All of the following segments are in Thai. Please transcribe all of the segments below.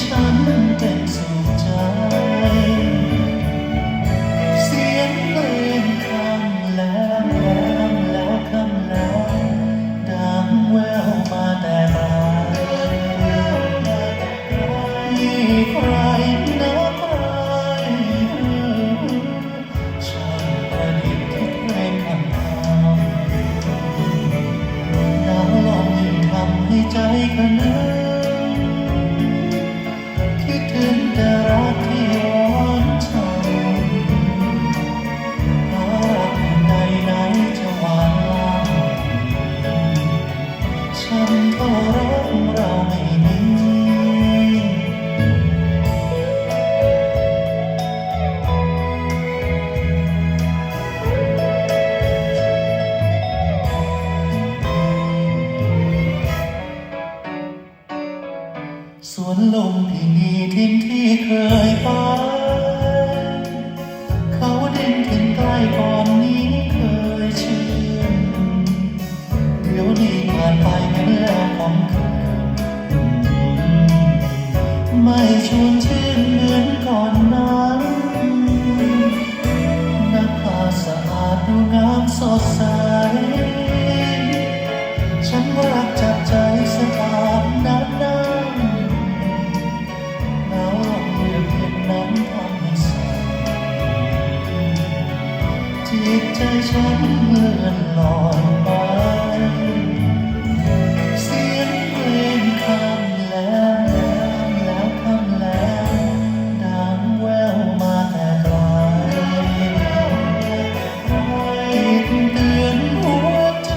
ฉัน สวนลมที่มีทินที่เคยไป เขาดินถิ่นใกล้ก่อนนี้เคยชื่นเดี๋ยวนี้ผ่านไปเหมือนแล้วของคืนไม่ชวนชื่นเหมือนก่อนนั้นนักพาสะอาดดูงามสดใส ฉันเลื่อนลอยไปเสียงเพลงคำแล้วแล้วแล้วคำแล้วดังแววมาแต่ไกลติดเตือนหัวใจ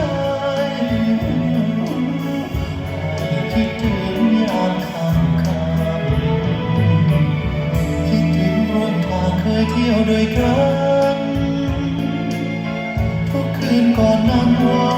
ให้คิดถึงยามค่ำค่ำคิดถึงร่วมทางเคยเที่ยวด้วยกัน còn đang